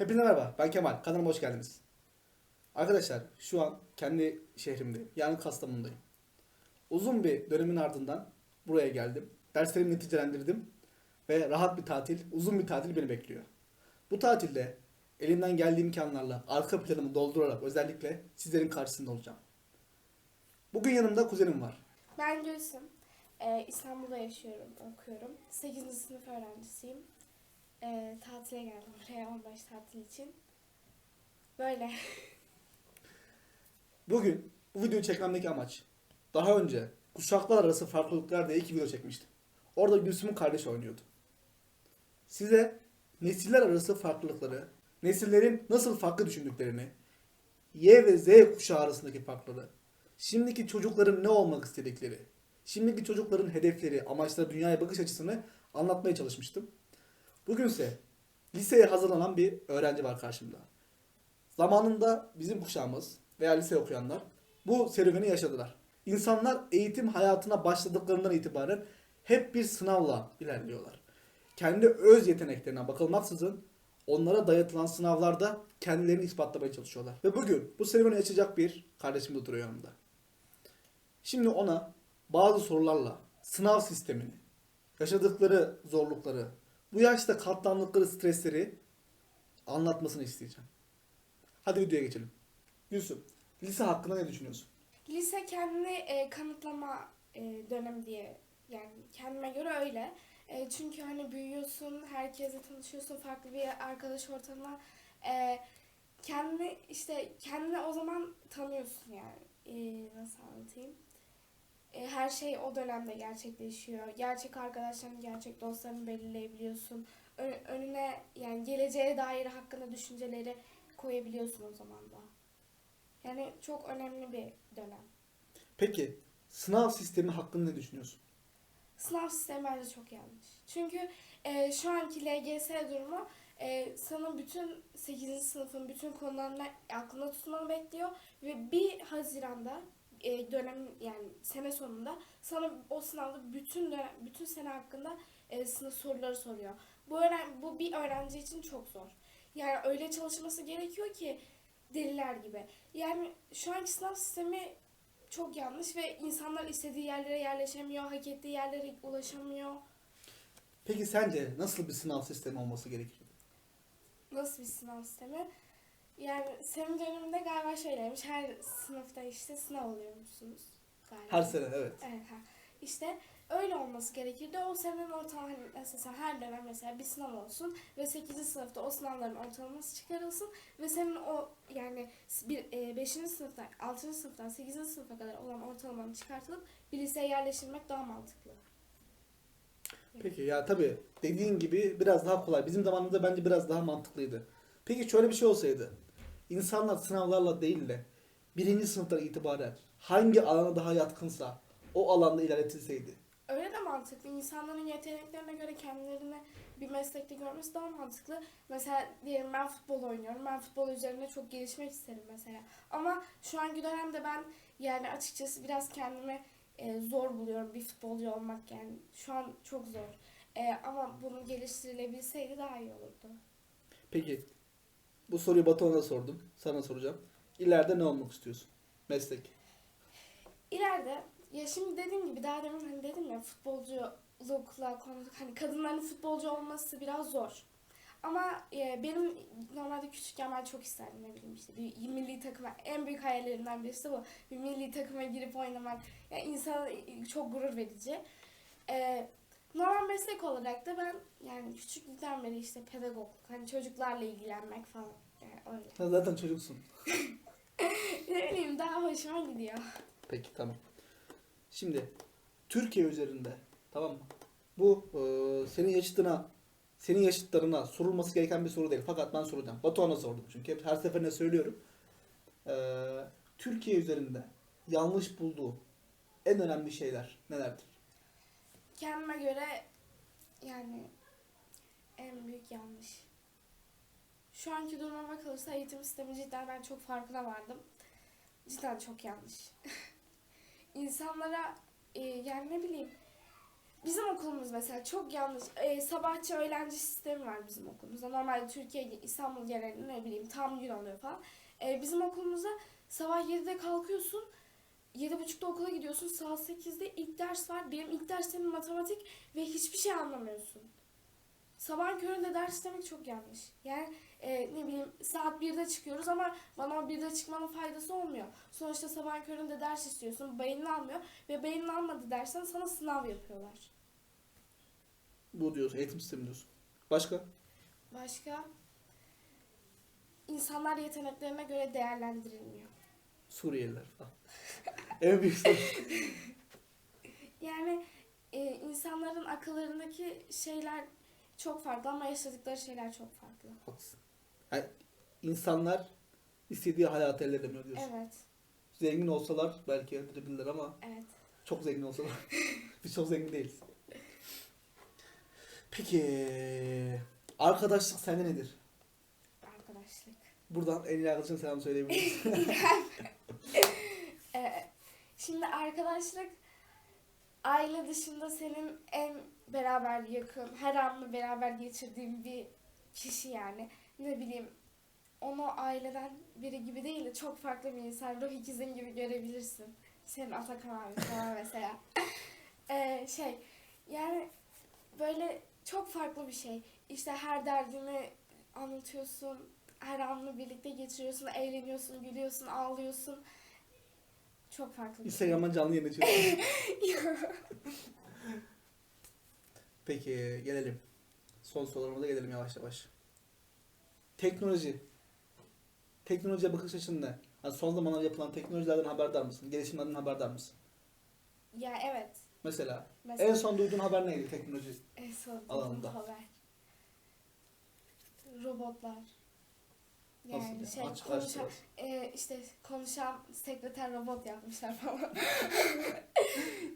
Hepinize merhaba. Ben Kemal. Kanalıma hoş geldiniz. Arkadaşlar şu an kendi şehrimdeyim. Yani Kastamonu'dayım. Uzun bir dönemin ardından buraya geldim. Derslerimi neticelendirdim. Ve rahat bir tatil, uzun bir tatil beni bekliyor. Bu tatilde elimden geldiği imkanlarla arka planımı doldurarak özellikle sizlerin karşısında olacağım. Bugün yanımda kuzenim var. Ben Gülsüm. Ee, İstanbul'da yaşıyorum, okuyorum. 8. sınıf öğrencisiyim. Ee, tatile geldim buraya 15 tatil için. Böyle. Bugün bu videoyu çekmemdeki amaç daha önce kuşaklar arası farklılıklar diye iki video çekmiştim. Orada Gülsüm'ün kardeşi oynuyordu. Size nesiller arası farklılıkları, nesillerin nasıl farklı düşündüklerini, Y ve Z kuşağı arasındaki farkları, şimdiki çocukların ne olmak istedikleri, şimdiki çocukların hedefleri, amaçları, dünyaya bakış açısını anlatmaya çalışmıştım. Bugünse liseye hazırlanan bir öğrenci var karşımda. Zamanında bizim kuşağımız veya lise okuyanlar bu serüveni yaşadılar. İnsanlar eğitim hayatına başladıklarından itibaren hep bir sınavla ilerliyorlar. Kendi öz yeteneklerine bakılmaksızın onlara dayatılan sınavlarda kendilerini ispatlamaya çalışıyorlar. Ve bugün bu serüveni yaşayacak bir kardeşim de duruyor yanımda. Şimdi ona bazı sorularla sınav sistemini, yaşadıkları zorlukları, bu yaşta katlandıkları stresleri anlatmasını isteyeceğim. Hadi videoya geçelim. Gülsüm, lise hakkında ne düşünüyorsun? Lise kendini e, kanıtlama e, dönemi diye yani kendime göre öyle. E, çünkü hani büyüyorsun, herkesle tanışıyorsun, farklı bir arkadaş ortamına. E, kendini işte kendini o zaman tanıyorsun yani. E, nasıl anlatayım? E, her şey o dönemde gerçekleşiyor. Gerçek arkadaşlarını, gerçek dostlarını belirleyebiliyorsun. Ö- önüne yani geleceğe dair hakkında düşünceleri koyabiliyorsun o zaman da. Yani çok önemli bir dönem. Peki sınav sistemi hakkında ne düşünüyorsun? Sınav sistemi bence çok yanlış. Çünkü e, şu anki LGS durumu e, sana bütün 8. sınıfın bütün konularını aklında tutmanı bekliyor ve 1 Haziran'da e, dönem yani sene sonunda sana o sınavda bütün dönem, bütün sene hakkında e, sınav soruları soruyor. Bu öğren bu bir öğrenci için çok zor. Yani öyle çalışması gerekiyor ki deliler gibi. Yani şu anki sınav sistemi çok yanlış ve insanlar istediği yerlere yerleşemiyor, hak ettiği yerlere ulaşamıyor. Peki sence nasıl bir sınav sistemi olması gerekir? Nasıl bir sınav sistemi? Yani senin döneminde galiba şöyleymiş, her sınıfta işte sınav oluyormuşsunuz galiba. Her sene evet. Evet ha. İşte öyle olması gerekirdi. O senenin ortalama mesela her dönem mesela bir sınav olsun ve 8. sınıfta o sınavların ortalaması çıkarılsın ve senin o yani 5. sınıftan 6. sınıftan 8. sınıfa kadar olan ortalamanı çıkartılıp bir liseye yerleştirmek daha mantıklı. Peki ya tabii dediğin gibi biraz daha kolay. Bizim zamanımızda bence biraz daha mantıklıydı. Peki şöyle bir şey olsaydı. İnsanlar sınavlarla değil de birinci sınıftan itibaren hangi alana daha yatkınsa o alanda ilerletilseydi. Öyle de mantıklı. İnsanların yeteneklerine göre kendilerini bir meslekte görmesi daha mantıklı. Mesela diyelim ben futbol oynuyorum. Ben futbol üzerine çok gelişmek isterim mesela. Ama şu anki dönemde ben yani açıkçası biraz kendimi e, zor buluyorum bir futbolcu olmak yani. Şu an çok zor. E, ama bunu geliştirilebilseydi daha iyi olurdu. Peki bu soruyu Batuhan'a sordum. Sana soracağım. İleride ne olmak istiyorsun? Meslek. İleride ya şimdi dediğim gibi daha demin hani dedim ya futbolculukla konuştuk. Hani kadınların futbolcu olması biraz zor. Ama e, benim normalde küçükken ben çok isterdim ne bileyim işte bir milli takıma en büyük hayallerimden birisi bu. Bir milli takıma girip oynamak yani insana çok gurur verici. E, normal meslek olarak da ben yani küçüklükten beri işte pedagogluk hani çocuklarla ilgilenmek falan yani öyle. Zaten çocuksun. ne bileyim daha hoşuma gidiyor. Peki tamam. Şimdi Türkiye üzerinde tamam mı? Bu e, senin yaşıtına senin yaşıtlarına sorulması gereken bir soru değil. Fakat ben soracağım. Batuhan'a sordum çünkü hep her seferinde söylüyorum. E, Türkiye üzerinde yanlış bulduğu en önemli şeyler nelerdir? Kendime göre yani en büyük yanlış. Şu anki duruma bakılırsa eğitim sistemi cidden ben çok farkına vardım. Cidden çok yanlış. İnsanlara e, yani ne bileyim bizim okulumuz mesela çok yanlış. Ee, sabahçı öğlenci sistemi var bizim okulumuzda. Normalde Türkiye, İstanbul genelinde ne bileyim tam gün oluyor falan. Ee, bizim okulumuzda sabah 7'de kalkıyorsun. 7.30'da okula gidiyorsun. Saat 8'de ilk ders var. Benim ilk derslerim matematik ve hiçbir şey anlamıyorsun. Sabahın köründe ders demek çok yanlış. Yani e, ne bileyim saat 1'de çıkıyoruz ama bana o 1'de çıkmanın faydası olmuyor. Sonuçta sabahın köründe ders istiyorsun. Beynini almıyor ve beynini almadı dersen sana sınav yapıyorlar. Bu diyorsun. Eğitim sistemi diyorsun. Başka? Başka? İnsanlar yeteneklerine göre değerlendirilmiyor. Suriyeliler falan. en büyük sorun. Yani e, insanların akıllarındaki şeyler çok farklı ama yaşadıkları şeyler çok farklı. Haklısın. Yani insanlar istediği hayatı elde edemiyor diyorsun. Evet, Zengin olsalar belki elde edebilirler ama evet. çok zengin olsalar. Biz çok zengin değiliz. Peki arkadaşlık sende nedir? Arkadaşlık. Buradan en iyi arkadaşına selam söyleyebiliriz. Ee, şimdi arkadaşlık aile dışında senin en beraber yakın, her anını beraber geçirdiğin bir kişi yani. Ne bileyim onu aileden biri gibi değil de çok farklı bir insan. Ruh ikizin gibi görebilirsin. Senin Atakan abi falan mesela. Ee, şey yani böyle çok farklı bir şey. İşte her derdini anlatıyorsun. Her anını birlikte geçiriyorsun. Eğleniyorsun, gülüyorsun, ağlıyorsun. Çok farklı bir şey. Instagram'dan canlı yayın açıyorsun. Peki gelelim. Son sorularımıza gelelim yavaş yavaş. Teknoloji. Teknolojiye bakış açın ne? Hani son zamanlarda yapılan teknolojilerden haberdar mısın? Gelişimlerden haberdar mısın? Ya evet. Mesela, Mesela en son duyduğun haber neydi teknoloji? en son duyduğum alanında. haber. Robotlar. Nasıl Yani yani? şey aç konuşan, biraz. e, işte konuşan sekreter robot yapmışlar falan.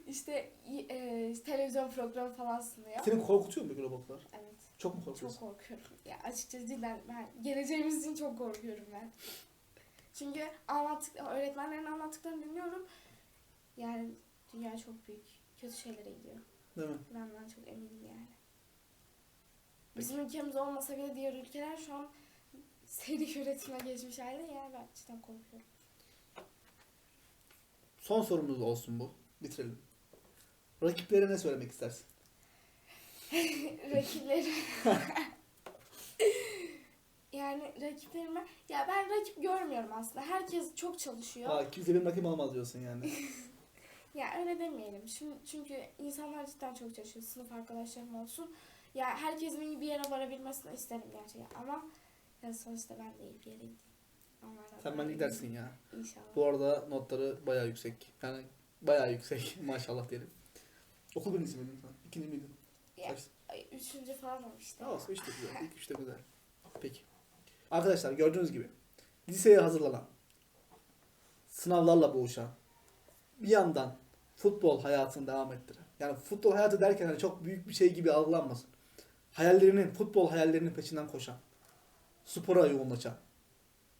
işte e, televizyon programı falan sunuyor. Seni korkutuyor mu peki robotlar? Evet. Çok mu Çok korkuyorsun? korkuyorum. Ya açıkçası cidden ben geleceğimiz için çok korkuyorum ben. Çünkü anlattık, öğretmenlerin anlattıklarını dinliyorum. Yani dünya çok büyük. Kötü şeylere gidiyor. Değil mi? Ben bundan çok eminim yani. Bizim ülkemiz olmasa bile diğer ülkeler şu an seri üretime geçmiş halde yani ben cidden korkuyorum. Son sorumuz olsun bu. Bitirelim. Rakiplere ne söylemek istersin? Rakipleri yani rakiplerime ya ben rakip görmüyorum aslında. Herkes çok çalışıyor. Ha, kimse benim rakibim olmaz diyorsun yani. Ya öyle demeyelim. Şimdi çünkü insanlar cidden çok çalışıyor. Sınıf arkadaşlarım olsun. Ya herkesin bir yere varabilmesini isterim gerçekten ama ya sonuçta ben de iyi bir yere. Onlardan Sen ben gidersin ya. İnşallah. Bu arada notları bayağı yüksek. Yani bayağı yüksek maşallah diyelim. Okul birincisi miydin sen? İkinci miydin? Ya, Kaç? ay, üçüncü falan olmuştu. Olsun işte güzel. İlk üçte güzel. Peki. Arkadaşlar gördüğünüz gibi liseye hazırlanan, sınavlarla boğuşan, bir yandan futbol hayatını devam ettiren. Yani futbol hayatı derken hani çok büyük bir şey gibi algılanmasın. Hayallerinin, futbol hayallerinin peşinden koşan, spora yoğunlaşan,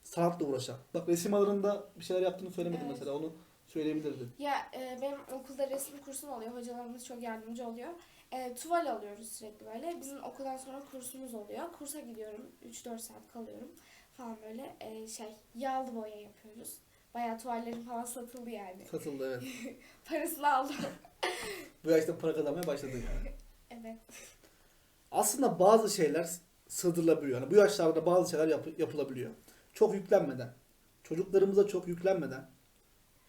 sanatla uğraşan. Bak resim alanında bir şeyler yaptığını söylemedin Evet. mesela onu söyleyebilirdin. Ya e, benim okulda resim kursum oluyor. Hocalarımız çok yardımcı oluyor. E, tuval alıyoruz sürekli böyle. Bizim okuldan sonra kursumuz oluyor. Kursa gidiyorum. 3-4 saat kalıyorum falan böyle. E, şey yağlı boya yapıyoruz. Bayağı tuvallerim falan satıldı yani. Satıldı evet. Parasını aldım. Bu yaşta para kazanmaya başladın yani. evet. aslında bazı şeyler sığdırılabiliyor. Yani bu yaşlarda bazı şeyler yap- yapılabiliyor. Çok yüklenmeden, çocuklarımıza çok yüklenmeden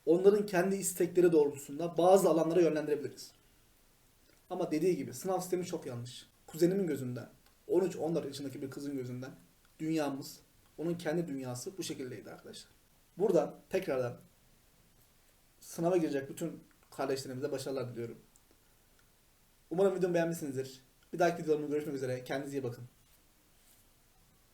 onların kendi istekleri doğrultusunda bazı alanlara yönlendirebiliriz. Ama dediği gibi sınav sistemi çok yanlış. Kuzenimin gözünden, 13-14 yaşındaki bir kızın gözünden dünyamız, onun kendi dünyası bu şekildeydi arkadaşlar. Buradan tekrardan sınava girecek bütün kardeşlerimize başarılar diliyorum. Umarım videomu beğenmişsinizdir. Bir dahaki videolarımda görüşmek üzere. Kendinize iyi bakın.